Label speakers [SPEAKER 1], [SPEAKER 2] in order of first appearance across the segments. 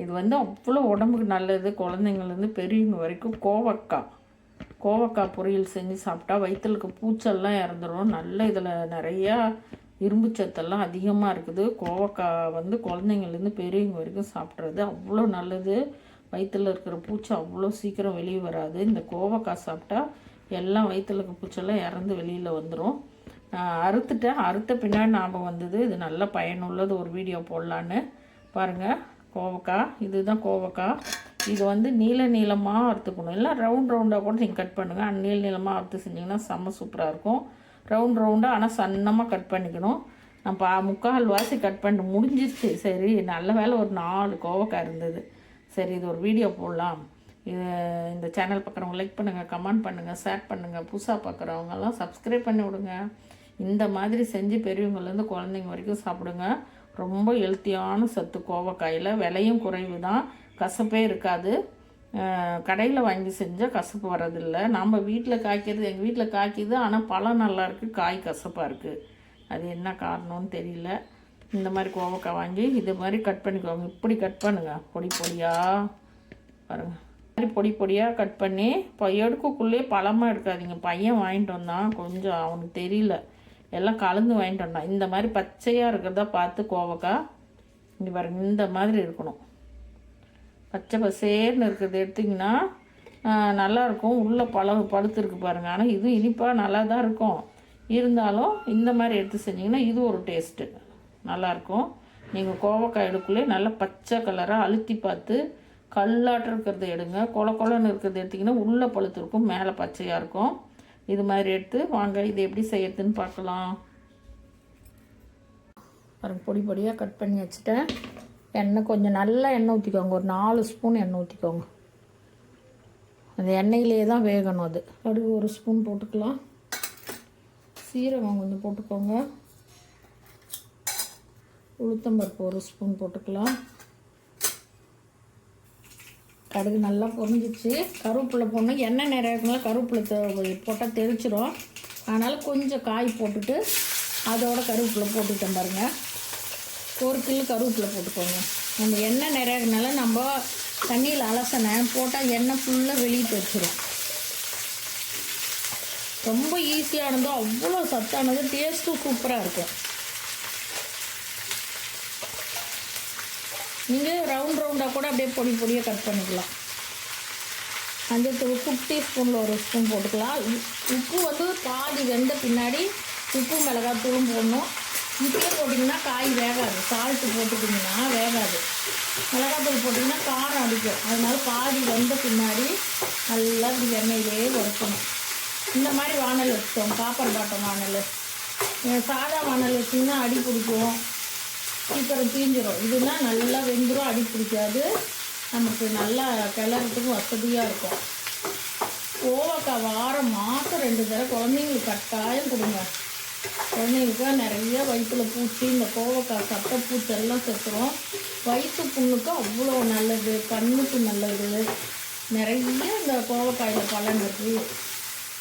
[SPEAKER 1] இது வந்து அவ்வளோ உடம்புக்கு நல்லது குழந்தைங்கள்லேருந்து பெரியவங்க வரைக்கும் கோவக்காய். கோவக்காய் பொரியல் செஞ்சு சாப்பிட்டா வயிற்றுல பூச்செல்லாம் இறந்துடும் நல்ல இதில் நிறையா இரும்பு சத்தெல்லாம் அதிகமாக இருக்குது. கோவக்காய் வந்து குழந்தைங்கள்லேருந்து பெரியவங்க வரைக்கும் சாப்பிட்றது அவ்வளோ நல்லது. வயிற்றில் இருக்கிற பூச்சி அவ்வளோ சீக்கிரம் வெளியே வராது. இந்த கோவக்காய் சாப்பிட்டா எல்லாம் வயிற்றில் இருக்க பூச்செல்லாம் இறந்து வெளியில் வந்துடும் அறுத்துட்டேன். அறுத்த பின்னாடி ஞாபகம் வந்தது. இது நல்ல பயனுள்ளது. ஒரு வீடியோ போடலான்னு. பாருங்கள் கோவக்காய் இதுதான் கோவக்காய் இது வந்து நீல நீளமாக அறுத்துக்கணும் இல்லை ரவுண்ட் ரவுண்டாக கூட நீங்கள் கட் பண்ணுங்கள் நீள நீளமாக அறுத்து செஞ்சிங்கன்னா செம்ம சூப்பராக இருக்கும். ரவுண்ட் ரவுண்டாக ஆனால் சன்னமாக கட் பண்ணிக்கணும். நான் பா முக்கால் வாசி கட் பண்ணி முடிஞ்சிருச்சு. சரி நல்ல வேலை ஒரு நாலு கோவக்காய் இருந்தது. சரி இது ஒரு வீடியோ போடலாம். இது இந்த சேனல் பார்க்குறவங்க லைக் பண்ணுங்கள் கமெண்ட் பண்ணுங்கள் ஷேர் பண்ணுங்கள் புதுசாக பார்க்குறவங்கெல்லாம் சப்ஸ்கிரைப் பண்ணி விடுங்க. இந்த மாதிரி செஞ்சு பெரியவங்கள்லேருந்து குழந்தைங்க வரைக்கும் சாப்பிடுங்க. ரொம்ப ஹெல்த்தியான சத்து கோவக்காயில். விலையும் குறைவு தான் கசப்பே இருக்காது. கடையில் வாங்கி செஞ்சால் கசப்பு வரதில்லை நம்ம வீட்டில் காய்க்கிறது எங்கள் வீட்டில் காய்க்குது ஆனால் பழம் நல்லா இருக்குது காய் கசப்பாக இருக்குது அது என்ன காரணம்னு தெரியல. இந்த மாதிரி கோவக்காய் வாங்கி இது மாதிரி கட் பண்ணிக்கோங்க. இப்படி கட் பண்ணுங்கள் பொடி பொடியாக பாருங்கள் மாதிரி பொடி பொடியாக கட் பண்ணி இப்போ எடுக்கக்குள்ளேயே பழமாக எடுக்காதீங்க. பையன் வாங்கிட்டு வந்தான். கொஞ்சம் அவனுக்கு தெரியல. எல்லாம் கலந்து வாங்கிட்டு வந்தோம் இந்த மாதிரி பச்சையாக இருக்கிறத பார்த்து கோவக்காய் இங்கே பாருங்க இந்த மாதிரி இருக்கணும். பச்சை பசேர்னு இருக்கிறது எடுத்திங்கன்னா நல்லாயிருக்கும் உள்ளே பழம் பழுத்துருக்கு பாருங்கள் ஆனால் இதுவும் இனிப்பாக நல்லா தான் இருக்கும். இருந்தாலும் இந்த மாதிரி எடுத்து செஞ்சிங்கன்னா இது ஒரு டேஸ்ட்டு நல்லாயிருக்கும் நீங்கள் கோவக்காய் எடுக்குள்ளே நல்லா பச்சை கலராக அழுத்தி பார்த்து கல்லாட்டம் இருக்கிறத எடுங்க. கொல கொலன்னு இருக்கிறத எடுத்திங்கன்னா உள்ளே பழுத்துருக்கும் மேலே பச்சையாக இருக்கும். இது மாதிரி எடுத்து வாங்க இது எப்படி செய்யறதுன்னு பார்க்கலாம். பாருங்கள் பொடி பொடியாக கட் பண்ணி வச்சுட்டேன். எண்ணெய் கொஞ்சம் நல்லா எண்ணெய் ஊற்றிக்கோங்க ஒரு நாலு ஸ்பூன் எண்ணெய் ஊற்றிக்கோங்க அந்த எண்ணெயிலே தான் வேகணும் அது. கடுகு ஒரு ஸ்பூன் போட்டுக்கலாம். சீரகம் கொஞ்சம் போட்டுக்கோங்க. உளுத்தம்பருப்பு ஒரு ஸ்பூன் போட்டுக்கலாம். கடுகு நல்லா பொரிஞ்சிச்சு. கருவேப்பிலை போடணும். எண்ணெய் நிறைய இருக்குங்களா கருவேப்பிலை போட்டால் தெரிச்சிடும் அதனால் கொஞ்சம் காய் போட்டுட்டு அதோட கருவேப்பிலை போட்டுக்கிட்டேன் பாருங்கள் ஒரு கிலோ கருவேப்பிலை போட்டுக்கோங்க. அந்த எண்ணெய் நிறைய இருக்கனால நம்ம தண்ணியில் அலசனை போட்டால் எண்ணெய் ஃபுல்லாக வெளியிட்டு வச்சிடும் ரொம்ப ஈஸியானதோ அவ்வளோ சத்தானது டேஸ்ட்டும் சூப்பராக இருக்கும். நீங்கள் ரவுண்ட் ரவுண்டாக கூட அப்படியே பொடி பொடியாக கட் பண்ணிக்கலாம். மஞ்சள் தூள் குட்டி ஸ்பூனில் ஒரு ஸ்பூன் போட்டுக்கலாம். உப்பு வந்து பாதி வெந்த பின்னாடி உப்பு மிளகாய் தூளும் போடணும். இப்படியே போட்டிங்கன்னா காய் வேகாது. சால்ட்டு போட்டுட்டிங்கன்னா வேகாது. மிளகாத்தூள் போட்டிங்கன்னா காரம் அடிக்கும். அதனால பாதி வெந்த பின்னாடி நல்லா இப்படி எண்ணெயிலே வறுக்கணும். இந்த மாதிரி வானல் வச்சுக்கோங்க காப்பர் பாட்டம் வானல். சாதா வானல் வச்சிங்கன்னா அடி பிடிக்கும். சீக்கிரம் தீஞ்சிரும். இதுனா நல்லா வெந்துடும் அடி பிடிக்காது. நமக்கு நல்லா கிளறதுக்கு வசதியாக இருக்கும். கோவக்காய் வாரம் மாதம் ரெண்டு தடவை குழந்தைங்களுக்கு கட்டாயம் கொடுங்க. குழந்தைங்களுக்கு நிறைய வயிற்றுல பூச்சி இந்த கோவக்காய் சட்டை பூச்செல்லாம் செத்துரும். வயிற்று புண்ணுக்கு அவ்வளோ நல்லது கண்ணுக்கு நல்லது. நிறைய இந்த கோவக்காயில் பலன் இருக்குது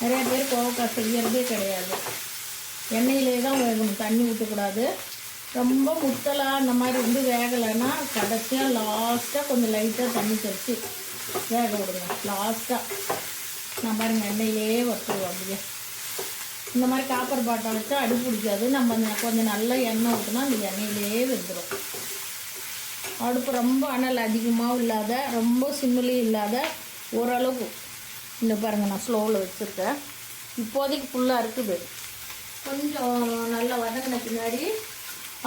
[SPEAKER 1] நிறைய பேர் கோவக்காய் செய்யறதே கிடையாது. எண்ணெயிலே தான் வேகணும் தண்ணி ஊற்றக்கூடாது ரொம்ப முத்தலாக அந்த மாதிரி வந்து வேகலைன்னா கடைசியாக லாஸ்ட்டாக கொஞ்சம் லைட்டாக தண்ணி தெளித்து வேக விடுங்க. லாஸ்ட்டாக நான் பாருங்கள் எண்ணெயிலே வச்சுருவோம் அப்படியே. இந்த மாதிரி காப்பர் பாட்டை வச்சா அடி பிடிக்காது. நம்ம கொஞ்சம் நல்லா எண்ணெய் ஊற்றினா அந்த எண்ணெயிலே வெந்துடும் அடுப்பு ரொம்ப அனல் அதிகமாகவும் இல்லாத ரொம்ப சிம்மிலையும் இல்லாத ஓரளவுக்கு. இந்த பாருங்கள் நான் ஸ்லோவில் வச்சுருக்கேன். இப்போதைக்கு ஃபுல்லாக இருக்குது. கொஞ்சம் நல்லா வதங்கின பின்னாடி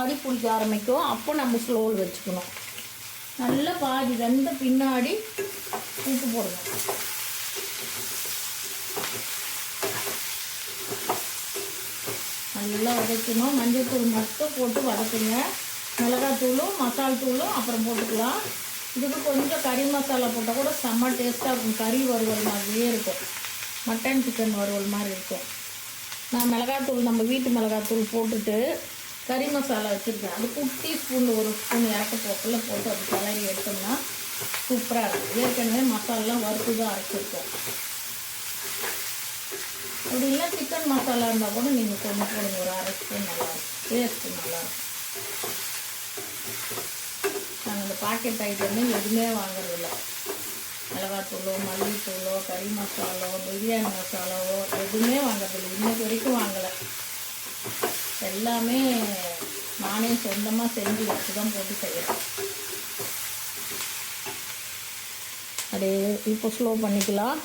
[SPEAKER 1] அடி பிடிக்க ஆரம்பிக்கும். அப்போ நம்ம ஸ்லோவில் வச்சுக்கணும். நல்லா பாதி வெந்த பின்னாடி உப்பு போடணும். நல்லா வதக்கணும். மஞ்சள் தூள் மட்டும் போட்டு வதக்குங்க. மிளகாத்தூளும் மசால் தூளும் அப்புறம் போட்டுக்கலாம். இதுக்கு கொஞ்சம் கறி மசாலா போட்டால் கூட செம்ம டேஸ்ட்டாக இருக்கும். கறி வறுவல் மாதிரியே இருக்கும். மட்டன் சிக்கன் வறுவல் மாதிரி இருக்கும். நான் மிளகாத்தூள் நம்ம வீட்டு மிளகாத்தூள் போட்டுட்டு கறி மசாலா வச்சுருக்கேன். அது குட்டி ஸ்பூன் ஒரு ஸ்பூன் இறக்க போக்கில் போட்டு அது கலரி எடுத்தோம்னா சூப்பராக இருக்கும். ஏற்கனவே மசாலாம் வறுத்து தான் அரைச்சிருக்கோம். அப்படி இல்லை சிக்கன் மசாலா இருந்தால் கூட நீங்கள் கொஞ்சம் போடுங்க. ஒரு அரை ஸ்பூன் நல்லாயிருக்கும் டேஸ்ட்டு நல்லாயிருக்கும் நாங்கள் இந்த பாக்கெட் ஐட்டமே எதுவுமே வாங்குறதில்ல. மிளகாத்தூளோ மல்லித்தூளோ கறி மசாலோ பிரியாணி மசாலாவோ எதுவுமே வாங்குறதில்லை. இன்னைக்கு வரைக்கும் வாங்கலை. எல்லாமே நானே சொந்தமாக செஞ்சு வச்சு தான் போட்டு செய்கிறேன் அப்படியே இப்போ ஸ்லோ பண்ணிக்கலாம்.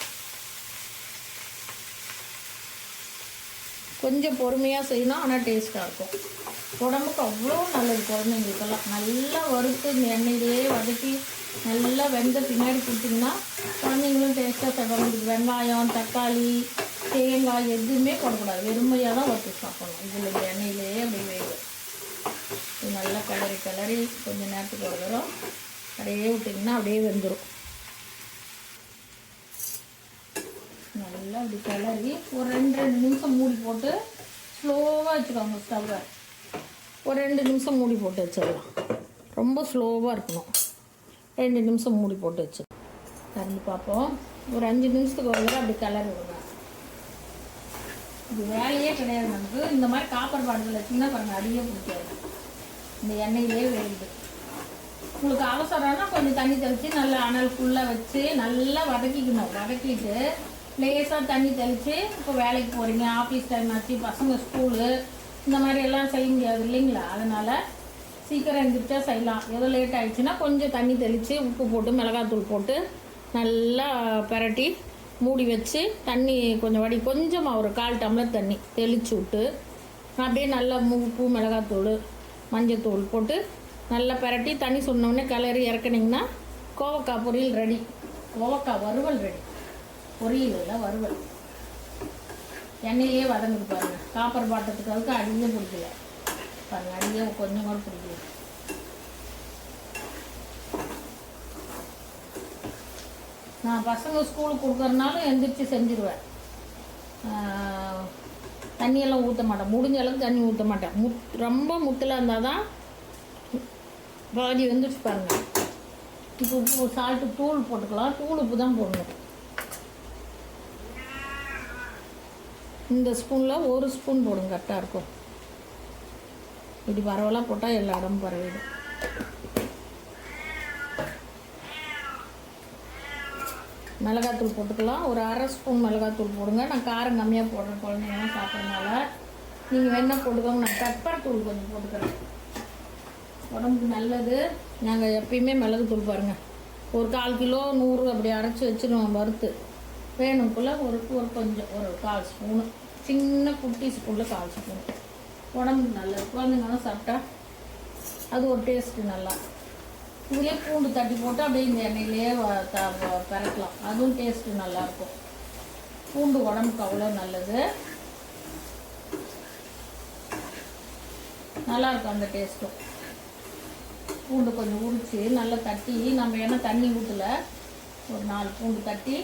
[SPEAKER 1] கொஞ்சம் பொறுமையாக செய்யணும் ஆனால் டேஸ்ட்டாக இருக்கும். உடம்புக்கு அவ்வளோ நல்லது குழந்தைங்களுக்கெல்லாம். நல்லா வறுத்து இந்த வதக்கி நல்லா வெந்த பின்னாடி கொடுத்தீங்கன்னா குழந்தைங்களும் டேஸ்ட்டாக சாப்பிடுவாங்க வெங்காயம் தக்காளி தேங்காய் எதுவுமே போடக்கூடாது. வெறுமையாக தான் வறுத்து சாப்பிடணும். இதில் இந்த எண்ணெயிலேயே அப்படியே வேகும் இது நல்லா கிளறி கிளறி கொஞ்சம் நேரத்துக்கு ஒரு தரம் அப்படியே விட்டிங்கன்னா அப்படியே வெந்துடும் நல்லா அப்படி கிளறி ஒரு ரெண்டு ரெண்டு நிமிஷம் மூடி போட்டு ஸ்லோவாக வச்சுக்கோங்க ஸ்டவ்வை. ஒரு ரெண்டு நிமிஷம் மூடி போட்டு வச்சிடலாம். ரொம்ப ஸ்லோவாக இருக்கணும். ரெண்டு நிமிஷம் மூடி போட்டு வச்சு கறந்து பார்ப்போம். ஒரு அஞ்சு நிமிஷத்துக்கு ஒரு தடவை அப்படி கிளறி விடுங்க. இது வேலையே கிடையாது நமக்கு. இந்த மாதிரி காப்பர் பாட்டில் வச்சிங்கன்னா பாருங்க அடியே பிடிக்காது. இந்த எண்ணெயிலே வேகுது. உங்களுக்கு அவசரம்னா கொஞ்சம் தண்ணி தெளித்து நல்லா அனல் ஃபுல்லாக வச்சு நல்லா வதக்கிக்கணும். வதக்கிட்டு லேசாக தண்ணி தெளித்து இப்போ வேலைக்கு போகிறீங்க ஆஃபீஸ் டைம் ஆச்சு பசங்க ஸ்கூலு இந்த மாதிரி எல்லாம் செய்ய முடியாது இல்லைங்களா? அதனால் சீக்கிரம் எழுந்திரிச்சா செய்யலாம். எதோ லேட் ஆகிடுச்சுன்னா கொஞ்சம் தண்ணி தெளித்து உப்பு போட்டு மிளகாத்தூள் போட்டு நல்லா பிரட்டி மூடி வச்சு தண்ணி கொஞ்சம் வடி கொஞ்சமாக ஒரு கால் டம்ளர் தண்ணி தெளித்து விட்டு அப்படியே நல்லா மூ பூ மிளகாத்தூள் மஞ்சத்தூள் போட்டு நல்லா பிரட்டி தண்ணி சொன்னோடனே கிளறி இறக்குனீங்கன்னா கோவக்காய் பொரியல் ரெடி கோவக்காய் வறுவல் ரெடி பொரியல் இல்லை வறுவல். எண்ணெயிலே வதங்கிட்டு பாருங்கள் காப்பர் பாட்டத்துக்கு அதுக்கு அடியே பிடிக்கல. பாருங்கள் அடியே கொஞ்சம் கூட பிடிக்கல. நான் பசங்க ஸ்கூலுக்கு கொடுக்குறனாலும் எந்திரிச்சு செஞ்சிருவேன். தண்ணியெல்லாம் ஊற்ற மாட்டேன். முடிஞ்ச அளவுக்கு தண்ணி ஊற்ற மாட்டேன். முத் ரொம்ப முத்தலாக இருந்தால் தான் பாதி வந்துருச்சு பாருங்க. இப்போ உப்பு சால்ட்டு தூள் போட்டுக்கலாம். தூள் உப்பு தான் போடணும். இந்த ஸ்பூனில் ஒரு ஸ்பூன் போடுங்க. கரெக்டாக இருக்கும். இப்படி பரவலாக போட்டால் எல்லா இடமும் பரவிடும். மிளகாத்தூள் போட்டுக்கலாம். ஒரு அரை ஸ்பூன் மிளகாத்தூள் போடுங்க. நான் காரம் கம்மியாக போடுறேன் குழந்தைங்கலாம் சாப்பிட்றதுனால. நீங்கள் வேணால் போட்டுக்கோங்க. நான் பெப்பர் தூள் கொஞ்சம் போட்டுக்கிறேன். உடம்புக்கு நல்லது. நாங்கள் எப்பயுமே மிளகுத்தூள் பாருங்கள் ஒரு கால் கிலோ நூறு அப்படி அரைச்சி வச்சுருவோம் வறுத்து. வேணுக்குள்ளே ஒரு ஒரு கொஞ்சம் ஒரு கால் ஸ்பூனு. சின்ன குட்டி ஸ்பூனில் கால் ஸ்பூன். உடம்புக்கு நல்லது. குழந்தைங்கலாம் சாப்பிட்டா அது ஒரு டேஸ்ட்டு நல்லா இதுலேயே பூண்டு தட்டி போட்டு அப்படியே இந்த எண்ணெயிலேயே வ- த- அதுவும் டேஸ்ட்டு நல்லாயிருக்கும் பூண்டு உடம்புக்கு அவ்வளோ நல்லது. நல்லா இருக்கும் அந்த டேஸ்ட்டும் பூண்டு கொஞ்சம் உரித்து நல்லா தட்டி நம்ம என்ன தண்ணி ஊற்றல ஒரு நாலு பூண்டு தட்டி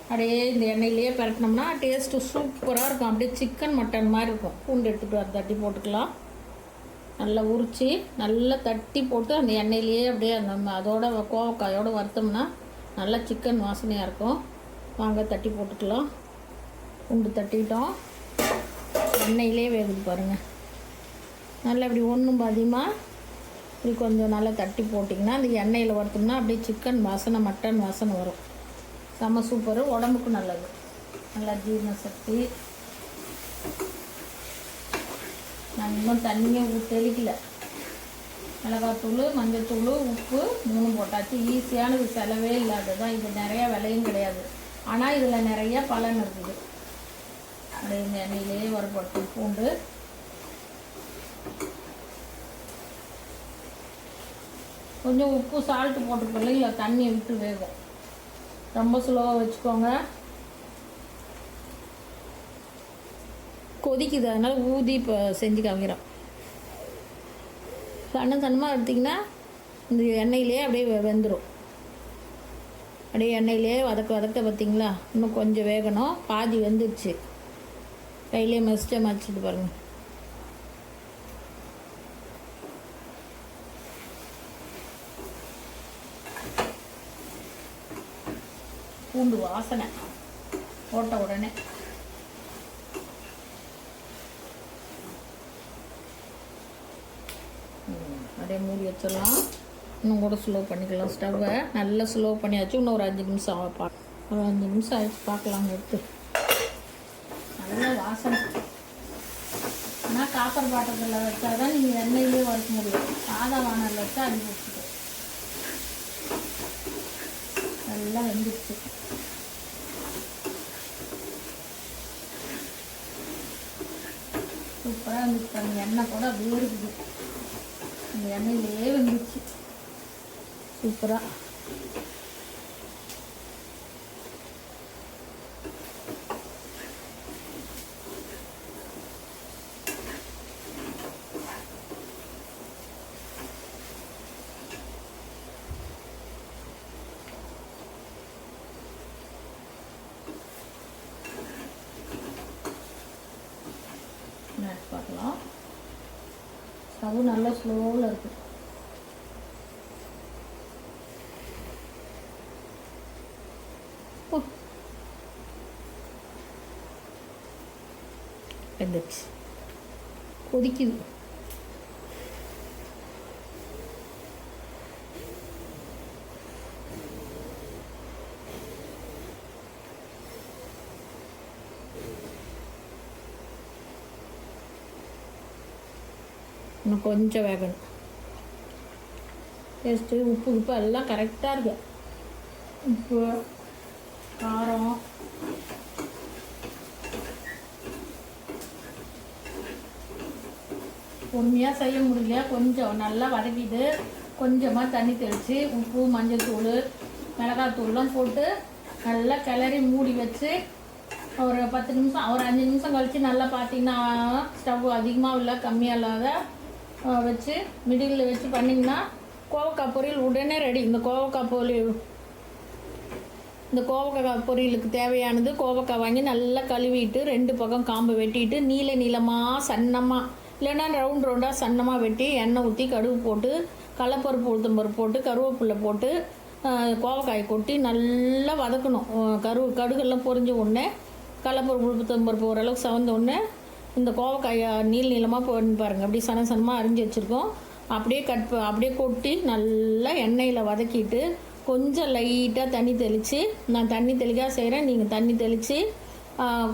[SPEAKER 1] அப்படியே இந்த எண்ணெயிலேயே பரட்டினோம்னா டேஸ்ட்டு சூப்பராக இருக்கும். அப்படியே சிக்கன் மட்டன் மாதிரி இருக்கும். பூண்டு எடுத்துகிட்டு வர தட்டி போட்டுக்கலாம். நல்லா உரித்து நல்லா தட்டி போட்டு அந்த எண்ணெயிலேயே அப்படியே அந்த அதோட கோவக்காயோட வறுத்தோம்னா நல்லா சிக்கன் வாசனையாக இருக்கும். வாங்க தட்டி போட்டுக்கலாம். உண்டு தட்டிட்டோம். எண்ணெயிலே வேகுது பாருங்கள் நல்லா இப்படி ஒன்றும் பாதியமாக இப்படி கொஞ்சம் நல்லா தட்டி போட்டிங்கன்னா அந்த எண்ணெயில் வறுத்தோம்னா அப்படியே சிக்கன் வாசனை மட்டன் வாசனை வரும். செம்ம சூப்பர் உடம்புக்கு நல்லது. நல்லா ஜீரண சக்தி. நான் இன்னும் தண்ணியை ஊ தெளிக்கல. மிளகாத்தூள் மஞ்சத்தூள் உப்பு மூணு போட்டாச்சு. ஈஸியானது செலவே இல்லாத தான் இது நிறையா விலையும் கிடையாது. ஆனால் இதில் நிறைய பலன் இருக்குது. அப்படியே இந்த எண்ணெயிலேயே பூண்டு. கொஞ்சம் உப்பு சால்ட்டு போட்டுக்கல இல்லை தண்ணியை விட்டு வேகும். ரொம்ப ஸ்லோவாக வச்சுக்கோங்க. கொதிக்குது. அதனால் ஊதி இப்போ செஞ்சு காமிக்கிறோம் சன்ன சன்னமாக எடுத்திங்கன்னா இந்த எண்ணெயிலே அப்படியே வெந்துடும் அப்படியே எண்ணெயிலே வதக்க வதக்க பார்த்தீங்களா இன்னும் கொஞ்சம் வேகணும். பாதி வெந்துருச்சு. கையிலே மசிச்சா மசிச்சுட்டு பாருங்கள் பூண்டு வாசனை. போட்ட உடனே ம், அப்படியே மூடி வச்சிடலாம். இன்னும் கூட ஸ்லோ பண்ணிக்கலாம் ஸ்டவ்வை நல்லா ஸ்லோ பண்ணியாச்சு. இன்னும் ஒரு அஞ்சு நிமிஷம் ஆக பா ஒரு அஞ்சு நிமிஷம் ஆயிடுச்சு. பார்க்கலாம் எடுத்து. நல்லா வாசனை. ஆனால் காப்பர் பாத்திரத்தில் வச்சா தான் நீங்கள் எண்ணெயிலே வறுக்க முடியும். சாதா வானலில் வச்சா அடி வச்சுக்கோ நல்லா வெந்துடுச்சு சூப்பராக இருந்துச்சு பாருங்க. எண்ணெய் கூட அப்படியே இருக்குது. அந்த எண்ணெயிலே வந்துச்சு சூப்பராக எடுத்து பார்க்கலாம் ஸ்டவ் நல்லா ஸ்லோவில் இருக்குது ஓ வெந்துச்சு கொதிக்குது இன்னும் கொஞ்சம் வேகணும். டேஸ்ட்டு உப்பு உப்பு எல்லாம் கரெக்டாக இருக்கு. உப்பு காரம். பொறுமையாக செய்ய முடியல. கொஞ்சம் நல்லா வதக்கிட்டு கொஞ்சமாக தண்ணி தெளித்து உப்பு மஞ்சள்தூள் மிளகாத்தூள்லாம் போட்டு நல்லா கிளறி மூடி வச்சு ஒரு பத்து நிமிஷம் ஒரு அஞ்சு நிமிஷம் கழித்து நல்லா பார்த்தீங்கன்னா ஸ்டவ் அதிகமாக இல்லை கம்மியாக இல்லாத வச்சு மிடில் வச்சு பண்ணிங்கன்னா கோவக்காய் பொரியல் உடனே ரெடி இந்த கோவக்காய் பொரியல் இந்த கோவக்காய் பொரியலுக்கு தேவையானது கோவக்காய் வாங்கி நல்லா கழுவிட்டு ரெண்டு பக்கம் காம்பு வெட்டிட்டு நீல நீளமாக சன்னமாக இல்லைன்னா ரவுண்ட் ரவுண்டாக சன்னமாக வெட்டி எண்ணெய் ஊற்றி கடுகு போட்டு கடலப்பருப்பு உளுத்தம்பருப்பு போட்டு கருவேப்பிலை போட்டு கோவக்காய் கொட்டி நல்லா வதக்கணும். கரு கடுகெல்லாம் பொரிஞ்ச உடனே கடலப்பருப்பு உளுத்தம்பருப்பு ஓரளவுக்கு சவந்த உடனே இந்த கோவக்காயை நீள் நீளமாக போடணும் பாருங்கள் அப்படியே சன சனமாக அரிஞ்சு வச்சுருக்கோம். அப்படியே கட் அப்படியே கொட்டி நல்லா எண்ணெயில் வதக்கிட்டு கொஞ்சம் லைட்டாக தண்ணி தெளித்து நான் தண்ணி தெளிக்காக செய்கிறேன் நீங்கள் தண்ணி தெளித்து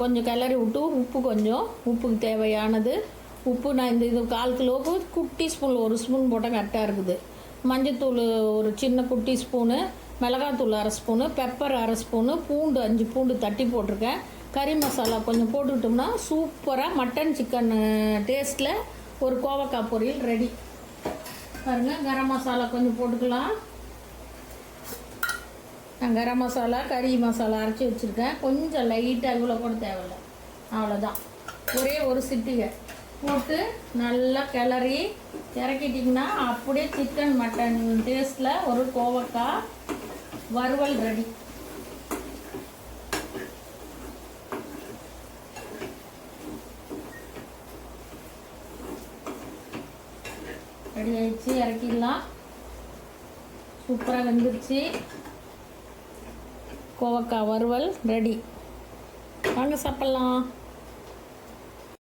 [SPEAKER 1] கொஞ்சம் கிளறி விட்டு உப்பு கொஞ்சம் உப்புக்கு தேவையானது. உப்பு நான் இந்த இது கால் கிலோவுக்கு குட்டி ஸ்பூனில் ஒரு ஸ்பூன் போட்டால் கரெக்டாக இருக்குது. மஞ்சத்தூள் ஒரு சின்ன குட்டி ஸ்பூனு மிளகாத்தூள் அரை ஸ்பூனு பெப்பர் அரை ஸ்பூனு பூண்டு அஞ்சு பூண்டு தட்டி போட்டிருக்கேன். கறி மசாலா கொஞ்சம் போட்டுக்கிட்டோம்னா சூப்பராக மட்டன் சிக்கன் டேஸ்ட்டில் ஒரு கோவக்காய் பொரியல் ரெடி பாருங்க கரம் மசாலா கொஞ்சம் போட்டுக்கலாம். நான் கரம் மசாலா கறி மசாலா அரைச்சி வச்சுருக்கேன். கொஞ்சம் லைட்டாக இவ்வளோ கூட தேவையில்லை. அவ்வளோதான் ஒரே ஒரு சிட்டிகை. போட்டு நல்லா கிளறி இறக்கிட்டிங்கன்னா அப்படியே சிக்கன் மட்டன் டேஸ்ட்டில் ஒரு கோவக்காய் வறுவல் ரெடி ரெடி ஆயிடுச்சு இறக்கிடலாம். சூப்பராக வெந்துருச்சு. கோவக்காய் வறுவல் ரெடி வாங்க சாப்பிட்லாம்.